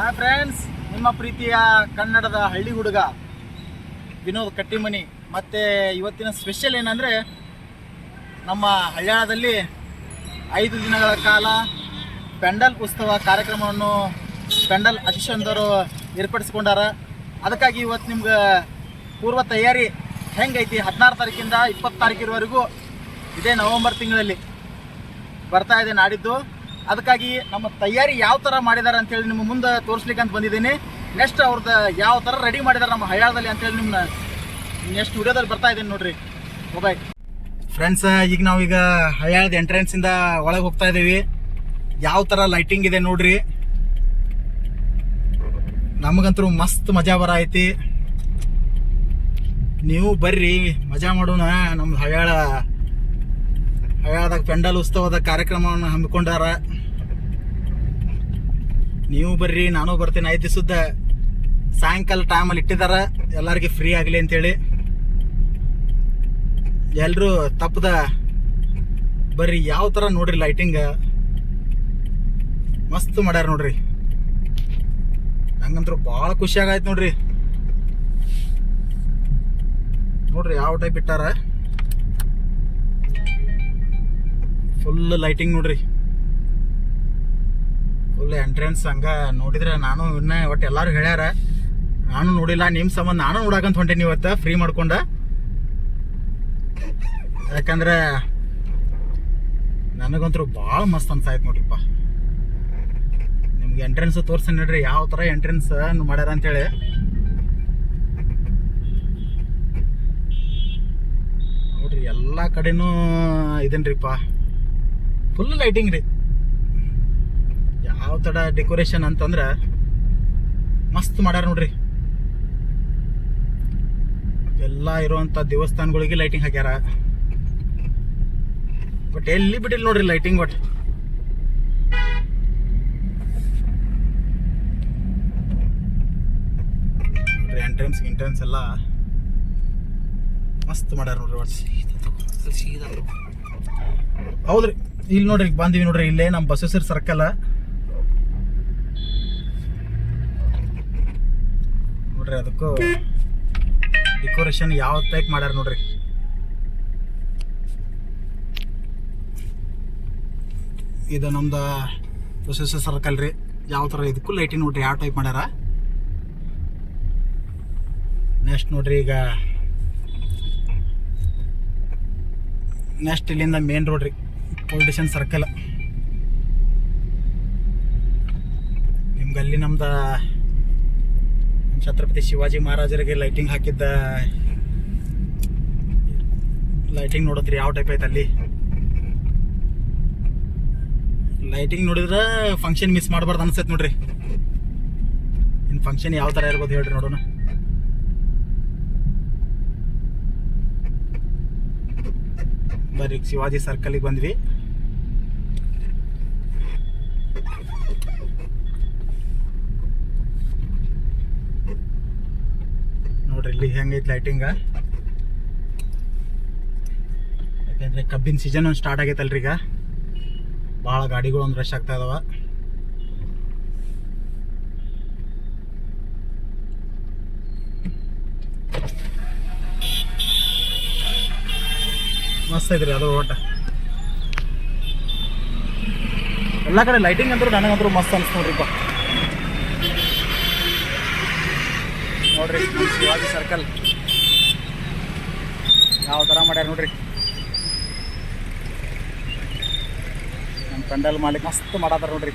Hi friends ನಿಮ್ಮ ಪ್ರೀತಿಯ ಕನ್ನಡದ ಹಳ್ಳಿ ಹುಡುಗ ವಿನೋದ್ ಕಟ್ಟಿಮನಿ. ಮತ್ತು ಇವತ್ತಿನ ಸ್ಪೆಷಲ್ ಏನಂದರೆ, ನಮ್ಮ ಹಳ್ಯಾಳದಲ್ಲಿ ಐದು ದಿನಗಳ ಕಾಲ ಪೆಂಡಲ್ ಉತ್ಸವ ಕಾರ್ಯಕ್ರಮವನ್ನು ಪೆಂಡಲ್ ಅಧ್ಯಕ್ಷರು ಏರ್ಪಡಿಸ್ಕೊಂಡಾರ. ಅದಕ್ಕಾಗಿ ಇವತ್ತು ನಿಮ್ಗೆ ಪೂರ್ವ ತಯಾರಿ ಹೆಂಗೈತಿ? ಹದಿನಾರು ತಾರೀಕಿಂದ ಇಪ್ಪತ್ತು ತಾರೀಕಿನವರೆಗೂ ಇದೇ ನವೆಂಬರ್ ತಿಂಗಳಲ್ಲಿ ಬರ್ತಾ ಇದೆ ನಾಡಿದ್ದು. ಅದಕ್ಕಾಗಿ ನಮ್ಮ ತಯಾರಿ ಯಾವ ಥರ ಮಾಡಿದ್ದಾರೆ ಅಂತೇಳಿ ನಿಮ್ಮ ಮುಂದೆ ತೋರಿಸ್ಲಿಕ್ಕೆ ಅಂತ ಬಂದಿದ್ದೀನಿ. ನೆಕ್ಸ್ಟ್ ಅವ್ರದ್ದು ಯಾವ ಥರ ರೆಡಿ ಮಾಡಿದ್ದಾರೆ ನಮ್ಮ ಹಳ್ಯಾಳದಲ್ಲಿ ಅಂತೇಳಿ ನಿಮ್ಮನ್ನ ನೆಕ್ಸ್ಟ್ ವಿಡಿಯೋದಲ್ಲಿ ಬರ್ತಾ ಇದ್ದೀನಿ ನೋಡ್ರಿ. ಮೊಬೈಲ್ ಫ್ರೆಂಡ್ಸ್ ಈಗ ನಾವೀಗ ಹಳ್ಯಾಳದ ಎಂಟ್ರೆನ್ಸಿಂದ ಒಳಗೆ ಹೋಗ್ತಾ ಇದ್ದೀವಿ ಯಾವ ಥರ ಲೈಟಿಂಗ್ ಇದೆ ನೋಡ್ರಿ. ನಮಗಂತೂ ಮಸ್ತ್ ಮಜಾ ಬರ ಐತಿ. ನೀವು ಬರ್ರಿ, ಮಜಾ ಮಾಡೋಣ ನಮ್ದು ಹಳ್ಯಾಳ ಹಳ್ಯಾಳದಾಗ ಪೆಂಡಲ್ ಉತ್ಸವದ ಕಾರ್ಯಕ್ರಮವನ್ನು ಹಮ್ಮಿಕೊಂಡಾರ ನೀವು ಬರ್ರಿ, ನಾನು ಬರ್ತೀನಿ, ಐದು ದಿವಸದ ಸಾಯಂಕಾಲ ಟೈಮಲ್ಲಿ ಇಟ್ಟಿದಾರ, ಎಲ್ಲರಿಗೆ ಫ್ರೀ ಆಗಲಿ ಅಂತೇಳಿ. ಎಲ್ಲರೂ ತಪ್ಪದ ಬರ್ರಿ, ಯಾವ ಥರ ನೋಡ್ರಿ ಲೈಟಿಂಗ್ ಮಸ್ತ್ ಮಾಡ್ಯಾರ ನೋಡ್ರಿ. ನಂಗಂತೂ ಭಾಳ ಖುಷಿಯಾಗಾಯ್ತು ನೋಡ್ರಿ. ನೋಡ್ರಿ ಯಾವ ಟೈಪ್ ಇಟ್ಟಾರ. ಫುಲ್ ಲೈಟಿಂಗ್ ನೋಡ್ರಿ. ಫುಲ್ ಎಂಟ್ರೆನ್ಸ್ ಹಂಗೆ ನೋಡಿದ್ರೆ ನಾನು ಇನ್ನ ಒಟ್ಟು ಎಲ್ಲಾರು ಹೇಳ್ಯಾರ, ನಾನು ನೋಡಿಲ್ಲ ನಿಮ್ಮ ಸಂಬಂಧ ನಾನು ನೋಡಕಂತ ಹೊಂಟೇನಿ ಇವತ್ತು ಫ್ರೀ ಮಾಡ್ಕೊಂಡ. ಯಾಕಂದ್ರೆ ನನಗಂತೂ ಭಾಳ ಮಸ್ತ್ ಅನ್ಸಾಯ್ತು ನೋಡ್ರಿಪ್ಪ. ನಿಮ್ಗೆ ಎಂಟ್ರೆನ್ಸ್ ತೋರ್ಸಿ ನೋಡ್ರಿ, ಯಾವ ಥರ ಎಂಟ್ರೆನ್ಸ್ ಮಾಡ್ಯಾರ ಅಂತೇಳಿ. ನೋಡ್ರಿ ಎಲ್ಲ ಕಡೆನೂ ಇದೇನ್ರಿಪ್ಪ. ಫುಲ್ ಲೈಟಿಂಗ್ ರೀ. ಯಾವ ತಡ ಡೆಕೋರೇಷನ್ ಅಂತಂದ್ರೆ ಮಸ್ತ್ ಮಾಡ್ಯಾರ ನೋಡ್ರಿ. ಎಲ್ಲ ಇರುವಂತ ದೇವಸ್ಥಾನಗಳಿಗೆ ಲೈಟಿಂಗ್ ಹಾಕ್ಯಾರ. ಬಟ್ ಎಲ್ಲಿ ಬಿಟ್ಟಿಲ್ಲ ನೋಡ್ರಿ ಲೈಟಿಂಗ್ ಬಟ್ ಎಂಟ್ರೆನ್ಸ್ ಎಂಟ್ರೆನ್ಸ್ ಎಲ್ಲ ಮಸ್ತ್ ಮಾಡ್ಯಾರ ನೋಡ್ರಿ ಹೌದ್ರಿ. ಇಲ್ಲಿ ನೋಡ್ರಿ, ಈಗ ಬಂದೀವಿ ನೋಡ್ರಿ, ಇಲ್ಲೇ ನಮ್ಮ ಬಸವೇಶ್ವರ ಸರ್ಕಲ್ ನೋಡ್ರಿ, ಅದಕ್ಕೂ ಡೆಕೋರೇಷನ್ ಯಾವ ಟೈಪ್ ಮಾಡ್ಯಾರ ನೋಡ್ರಿ. ಇದು ನಮ್ದು ಬಸವೇಶ್ವರ ಸರ್ಕಲ್ ರೀ. ಯಾವ ಥರ ಇದಕ್ಕೂ ಲೈಟಿಂಗ್ ನೋಡ್ರಿ, ಯಾವ ಟೈಪ್ ಮಾಡ್ಯಾರ. ನೆಕ್ಸ್ಟ್ ನೋಡ್ರಿ, ಈಗ ನೆಕ್ಸ್ಟ್ ಇಲ್ಲಿಂದ ಮೇನ್ ರೋಡ್ ರೀ. ಪೊಲಿಟಿಷನ್ ಸರ್ಕಲ್ ನಿಮ್ಗೆ ಅಲ್ಲಿ ನಮ್ದ ಛತ್ರಪತಿ ಶಿವಾಜಿ ಮಹಾರಾಜರಿಗೆ ಲೈಟಿಂಗ್ ಹಾಕಿದ್ದ ಲೈಟಿಂಗ್ ನೋಡಿದ್ರಿ ಯಾವ ಟೈಪ್ ಐತೆ ಅಲ್ಲಿ? ಲೈಟಿಂಗ್ ನೋಡಿದ್ರೆ ಫಂಕ್ಷನ್ ಮಿಸ್ ಮಾಡಬಾರ್ದು ಅನ್ಸೈತೆ ನೋಡ್ರಿ. ಇನ್ನು ಫಂಕ್ಷನ್ ಯಾವ ಥರ ಇರ್ಬೋದು ಹೇಳ್ರಿ ನೋಡೋಣ. ಈಗ ಶಿವಾಜಿ ಸರ್ಕಲ್ಗೆ ಬಂದ್ವಿ. ನೋಡ್ರಿ, ಇಲ್ಲಿ ಹೆಂಗೈತೆ ಲೈಟಿಂಗ ಯಾಕಂದ್ರೆ ಕಬ್ಬಿನ ಸೀಸನ್ ಒಂದು ಸ್ಟಾರ್ಟ್ ಆಗೈತಲ್ರಿ ಈಗ. ಭಾಳ ಗಾಡಿಗಳು ಒಂದು ರಶ್ ಆಗ್ತಾ ಇದಾವ. ಮಸ್ತ್ ಐತ್ರಿ ಅದು ಓಟ ಎಲ್ಲ ಕಡೆ ಲೈಟಿಂಗ್ ಅಂದ್ರೂ ನನಗಂದ್ರೂ ಮಸ್ತ್ ಅನ್ಸ್ ನೋಡ್ರಿಪ್ಪ. ನೋಡ್ರಿ ಶಿವಾಜಿ ಸರ್ಕಲ್ ಯಾವ ಥರ ಮಾಡ್ಯಾರ ನೋಡ್ರಿ. ನಮ್ಮ ಪೆಂಡಲ್ ಮಾಲೀಕ ಮಸ್ತ್ ಮಾಡತ್ತಾರ ನೋಡ್ರಿ.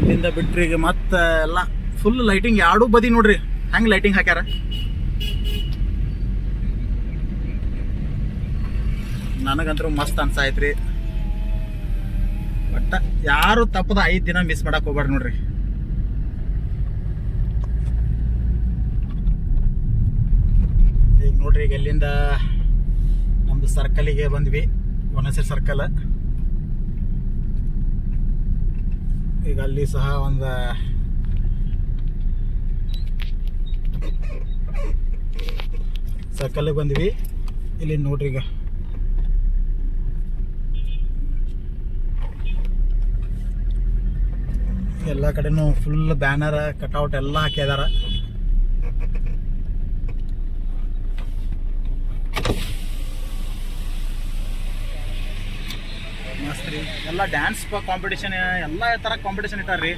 ಇಲ್ಲಿಂದ ಬಿಟ್ರಿ ಈಗ ಮತ್ತೆ, ಎಲ್ಲ ಫುಲ್ ಲೈಟಿಂಗ್ ಎರಡೂ ಬದಿ ನೋಡ್ರಿ. ಹೆಂಗ್ ಲೈಟಿಂಗ್ ಹಾಕ್ಯಾರ? ನನಗಂತೂ ಮಸ್ತ್ ಅನ್ಸಾಯ್ತ್ರಿ ಒಟ್ಟ ಯಾರು ತಪ್ಪದ ಐದು ದಿನ ಮಿಸ್ ಮಾಡಕ್ ಹೋಗ್ಬಾರ್ದು ನೋಡ್ರಿ. ಈಗ ನೋಡ್ರಿ ಈಗ ಎಲ್ಲಿಂದ ನಮ್ದು ಸರ್ಕಲಿಗೆ ಬಂದ್ವಿ ವನಸರಿ ಸರ್ಕಲ್ ಈಗ ಅಲ್ಲಿ ಸಹ ಒಂದು ಸರ್ಕಲ್ಗೆ ಬಂದ್ವಿ. ಇಲ್ಲಿ ನೋಡ್ರಿ ಈಗ. ಎಲ್ಲ ಕಡೆನೂ ಫುಲ್ ಬ್ಯಾನರ್ ಕಟ್ಔಟ್ ಎಲ್ಲ ಹಾಕಿದಾರ ಮಸ್ತ್ ರೀ ಎಲ್ಲ ಡ್ಯಾನ್ಸ್ ಕಾಂಪಿಟೇಷನ್ ಎಲ್ಲ ತರ ಕಾಂಪಿಟೇಷನ್ ಇಟ್ಟಾರ್ರಿ.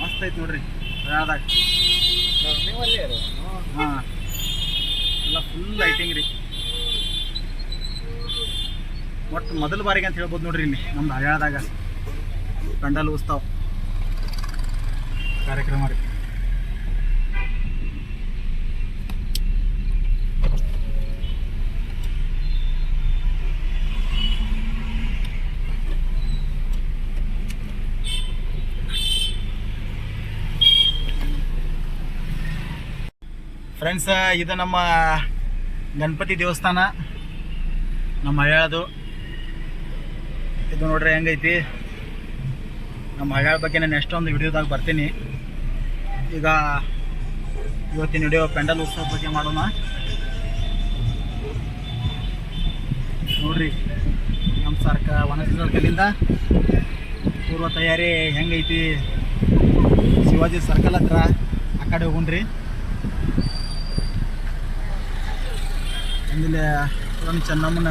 ಮಸ್ತ್ ಐತಿ ನೋಡ್ರಿ ಯಾವ್ದಾಗ ಹಾಂ, ಎಲ್ಲ ಫುಲ್ ಲೈಟಿಂಗ್ ರೀ. ಒಟ್ಟು ಮೊದಲ ಬಾರಿಗೆ ಅಂತ ಹೇಳ್ಬೋದು ನೋಡ್ರಿ ಇಲ್ಲಿ, ನಮ್ದು ಹಳ್ಯಾಳದಾಗ. ಪೆಂಡಲ್ ಉತ್ಸವ ಕಾರ್ಯಕ್ರಮ ರೀ. ಫ್ರೆಂಡ್ಸ್ ಇದು ನಮ್ಮ ಗಣಪತಿ ದೇವಸ್ಥಾನ. ನಮ್ಮ ಹಳ್ಯಾಳದು. ಇದು ನೋಡ್ರಿ ಹೆಂಗೈತಿ? ನಮ್ಮ ಹಳ್ಯಾಳ ಬಗ್ಗೆ ನಾನು ಎಷ್ಟೊಂದು ವಿಡಿಯೋದಾಗ ಬರ್ತೀನಿ. ಈಗ ಇವತ್ತಿನ ವಿಡಿಯೋ ಪೆಂಡಲ್ ಉತ್ಸವ ಬಗ್ಗೆ ಮಾಡೋಣ. ನೋಡ್ರಿ ನಮ್ಮ ಸರ್ಕ ವನಸಿಂದ ಪೂರ್ವ ತಯಾರಿ ಹೆಂಗೈತಿ? ಶಿವಾಜಿ ಸರ್ಕಲ್ ಹತ್ರ ಆ ಕಡೆ ಹೋಗುಣ್ರಿ ಆಮೇಲೆ ಚೆನ್ನಮ್ಮನ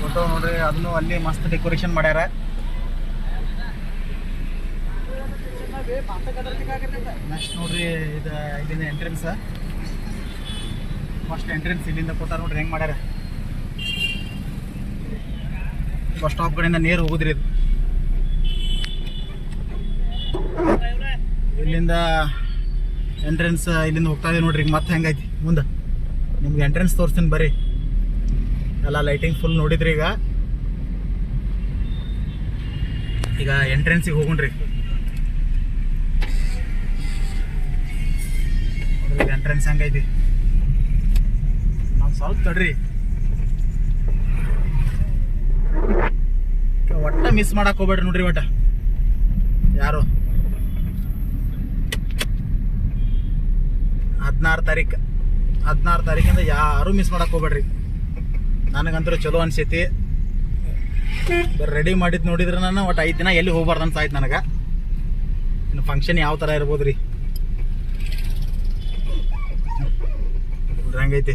ಫೋಟೋ ನೋಡ್ರಿ, ಅದನ್ನು ಅಲ್ಲಿ ಮಸ್ತ್ ಡೆಕೋರೇಷನ್ ಮಾಡ್ಯಾರ. ನೆಕ್ಸ್ಟ್ ನೋಡ್ರಿ ಇದು ಇಲ್ಲಿಂದ ಎಂಟ್ರೆನ್ಸ್ ಫಸ್ಟ್ ಎಂಟ್ರೆನ್ಸ್ ಇಲ್ಲಿಂದ ಕೊಟ್ಟಾರ ನೋಡ್ರಿ ಹೆಂಗೆ ಮಾಡ್ಯಾರ. ಬಸ್ ಸ್ಟಾಪ್ ಕಡೆಯಿಂದ ನೇರು ಹೋಗುದ್ರಿ ಇದು. ಇಲ್ಲಿಂದ ಎಂಟ್ರೆನ್ಸ್ ಇಲ್ಲಿಂದ ಹೋಗ್ತಾ ಇದೆ ನೋಡ್ರಿ. ಮತ್ತೆ ಹೆಂಗೈತಿ? ಮುಂದೆ. ನಿಮ್ಗೆ ಎಂಟ್ರೆನ್ಸ್ ತೋರಿಸ್ತೀನಿ ಬರ್ರಿ. ಎಲ್ಲ ಲೈಟಿಂಗ್ ಫುಲ್ ನೋಡಿದ್ರಿ ಈಗ. ಈಗ ಎಂಟ್ರೆನ್ಸಿಗೆ ಹೋಗುಣ್ರಿ. ನೋಡ್ರಿ ಎಂಟ್ರೆನ್ಸ್ ಹೆಂಗೈತಿ ನಾವು ಸ್ವಲ್ಪ ತಡ್ರಿ. ಒಟ್ಟ ಮಿಸ್ ಮಾಡಕ್ ಹೋಗ್ಬೇಡ್ರಿ ನೋಡ್ರಿ ಒಟ್ಟ. ಯಾರು? ಹದಿನಾರು ತಾರೀಕ. ಹದಿನಾರು ತಾರೀಕಿಂದ ಯಾರು ಮಿಸ್ ಮಾಡಕ್ ಹೋಗ್ಬೇಡ್ರಿ. ನನಗಂತೂ ಚಲೋ ಅನ್ಸೈತಿ. ರೆಡಿ ಮಾಡಿದ್ ನೋಡಿದ್ರೆ ನಾನು ಒಟ್ಟು ಐದು ದಿನ ಎಲ್ಲಿ ಹೋಗ್ಬಾರ್ದು ಅಂತ ಆಯ್ತು ನನಗೆ. ಇನ್ನು ಫಂಕ್ಷನ್ ಯಾವ ಥರ ಇರ್ಬೋದು ರೀ ಹಂಗೈತಿ.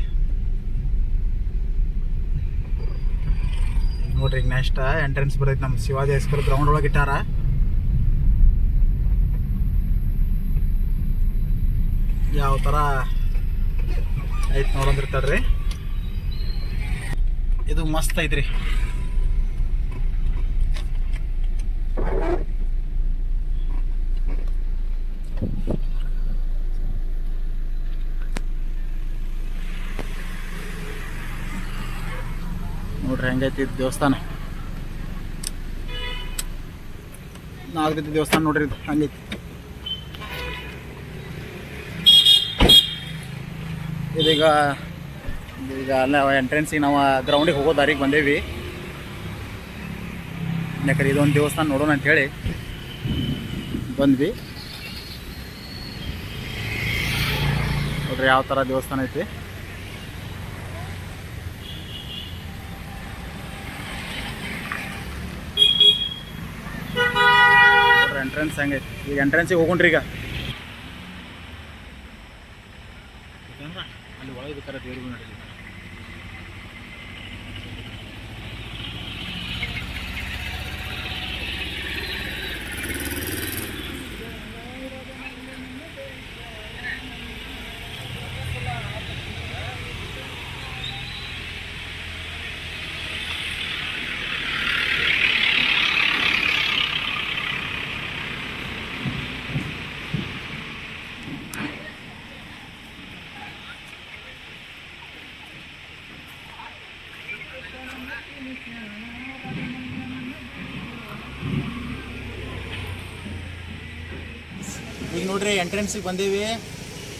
ನೋಡ್ರಿ, ಈಗ ನೆಕ್ಸ್ಟ್ ಎಂಟ್ರೆನ್ಸ್ ಬರೈತಿ ನಮ್ಮ ಶಿವಾಜಿ ಹೈಸ್ಕೂಲ್ ಗ್ರೌಂಡ್ ಒಳಗೆ ಇಟ್ಟಾರ. ಯಾವ ಥರ ಐತ್ ನೋಡಂದಿರ್ತಾರ್ರಿ ಇದು ಮಸ್ತ್ ಐತ್ರಿ. ನೋಡ್ರಿ ಹೆಂಗೈತಿ ದೇವಸ್ಥಾನ. ನಾಲ್ಕೈತಿ ದೇವಸ್ಥಾನ ನೋಡ್ರಿ ಇದು, ಹಂಗೈತಿ. ಇದೀಗ ಈಗ ಅಲ್ಲ ಎಂಟ್ರೆನ್ಸಿಗೆ ನಾವು ಗ್ರೌಂಡಿಗೆ ಹೋಗೋ ದಾರಿಗೆ ಬಂದೇವಿ. ಯಾಕಂದ್ರೆ ಇದೊಂದು ದೇವಸ್ಥಾನ ನೋಡೋಣ ಅಂತೇಳಿ ಬಂದ್ವಿ. ನೋಡ್ರಿ ಯಾವ ಥರ ದೇವಸ್ಥಾನ ಐತಿ ನೋಡ್ರಿ ಎಂಟ್ರೆನ್ಸ್ ಹಂಗೆ ಈಗ ಎಂಟ್ರೆನ್ಸಿಗೆ ಹೋಗೋಣ್ರಿ ಈಗ. ಅಲ್ಲಿ ಒಳಗೆ ಕರೆ ನೋಡ್ರಿ ಎಂಟ್ರೆನ್ಸಿಗೆ ಬಂದೀವಿ.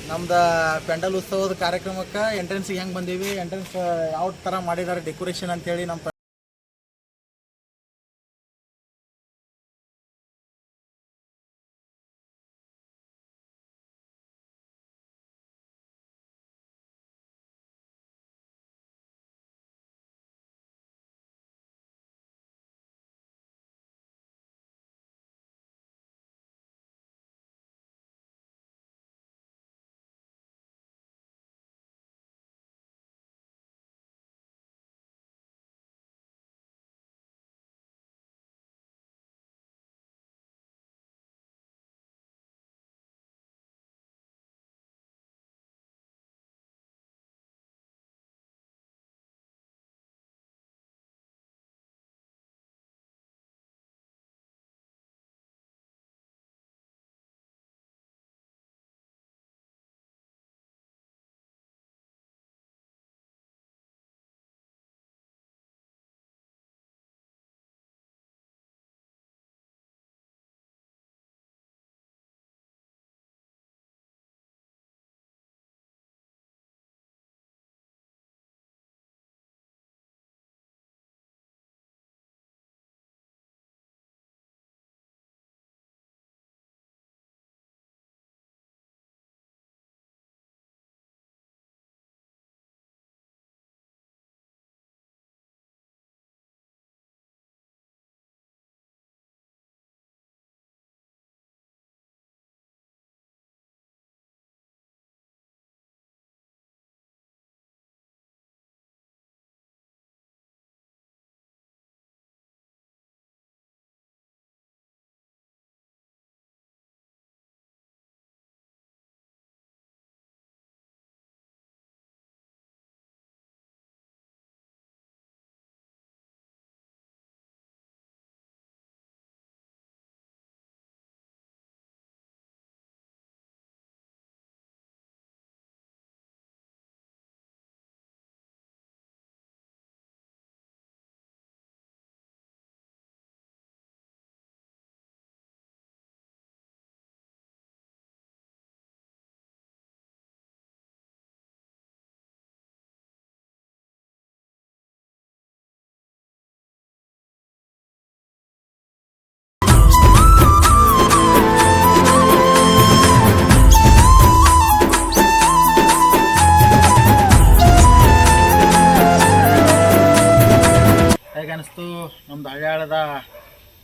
ನಮ್ದು ಪೆಂಡಲ್ ಉತ್ಸವದ ಕಾರ್ಯಕ್ರಮಕ್ಕೆ ಎಂಟ್ರೆನ್ಸಿಗೆ ಹೆಂಗೆ ಬಂದೀವಿ? ಎಂಟ್ರೆನ್ಸ್ ಯಾವ ಥರ ಮಾಡಿದ್ದಾರೆ ಡೆಕೋರೇಷನ್ ಅಂತೇಳಿ ನಮ್ಮ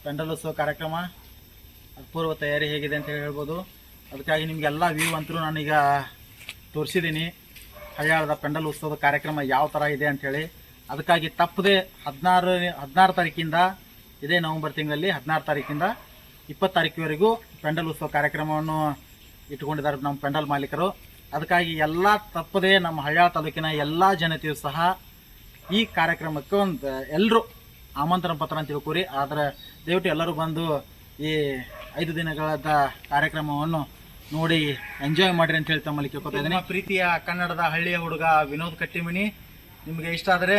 ಪೆಂಡಲೋತ್ಸವ ಕಾರ್ಯಕ್ರಮ. ಪೂರ್ವ ತಯಾರಿ ಹೇಗಿದೆ ಅಂತ ಹೇಳಿ ಹೇಳ್ಬೋದು. ಅದಕ್ಕಾಗಿ ನಿಮಗೆಲ್ಲ ವ್ಯೂ ಅಂತರೂ ನಾನೀಗ ತೋರಿಸಿದ್ದೀನಿ. ಹಳ್ಯಾಳದ ಪೆಂಡಲ್ ಉತ್ಸವದ ಕಾರ್ಯಕ್ರಮ ಯಾವ ಥರ ಇದೆ ಅಂಥೇಳಿ ಅದಕ್ಕಾಗಿ ತಪ್ಪದೆ ಹದಿನಾರು ಹದಿನಾರು ತಾರೀಕಿಂದ, ಇದೇ ನವೆಂಬರ್ ತಿಂಗಳಲ್ಲಿ ಹದಿನಾರು ತಾರೀಕಿಂದ ಇಪ್ಪತ್ತು ತಾರೀಕಿವರೆಗೂ ಪೆಂಡಲ್ ಉತ್ಸವ ಕಾರ್ಯಕ್ರಮವನ್ನು ಇಟ್ಕೊಂಡಿದ್ದಾರೆ ನಮ್ಮ ಪೆಂಡಲ್ ಮಾಲೀಕರು. ಅದಕ್ಕಾಗಿ ಎಲ್ಲ ತಪ್ಪದೆ ನಮ್ಮ ಹಳ್ಯಾಳ ತಾಲೂಕಿನ ಎಲ್ಲ ಜನತೆಯು ಸಹ ಈ ಕಾರ್ಯಕ್ರಮಕ್ಕೆ ಒಂದು ಎಲ್ಲರೂ ಆಮಂತ್ರಣ ಪತ್ರ ಅಂತ ತಿಳ್ಕೊರಿ ಆದರೆ ದಯವಿಟ್ಟು ಎಲ್ಲರೂ ಬಂದು ಈ ಐದು ದಿನಗಳದ ಕಾರ್ಯಕ್ರಮವನ್ನು ನೋಡಿ ಎಂಜಾಯ್ ಮಾಡಿರಿ ಅಂತ ಹೇಳಿ ತಮ್ಮಲ್ಲಿ ಕೇಳ್ಕೊತಾ ಇದ್ದೀನಿ. ಪ್ರೀತಿಯ ಕನ್ನಡದ ಹಳ್ಳಿಯ ಹುಡುಗ ವಿನೋದ್ ಕಟ್ಟಿಮಿನಿ ನಿಮಗೆ ಇಷ್ಟ ಆದರೆ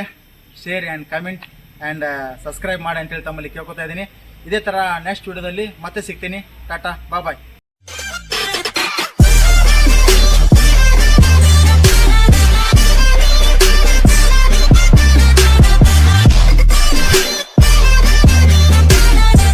share and comment and subscribe ಮಾಡಿ ಅಂತೇಳಿ ತಮ್ಮಲ್ಲಿ ಕೇಳ್ಕೊತಾ ಇದ್ದೀನಿ. ಇದೇ ಥರ ನೆಕ್ಸ್ಟ್ ವಿಡಿಯೋದಲ್ಲಿ ಮತ್ತೆ ಸಿಗ್ತೀನಿ. ಟಾಟಾ ಬಾಯ್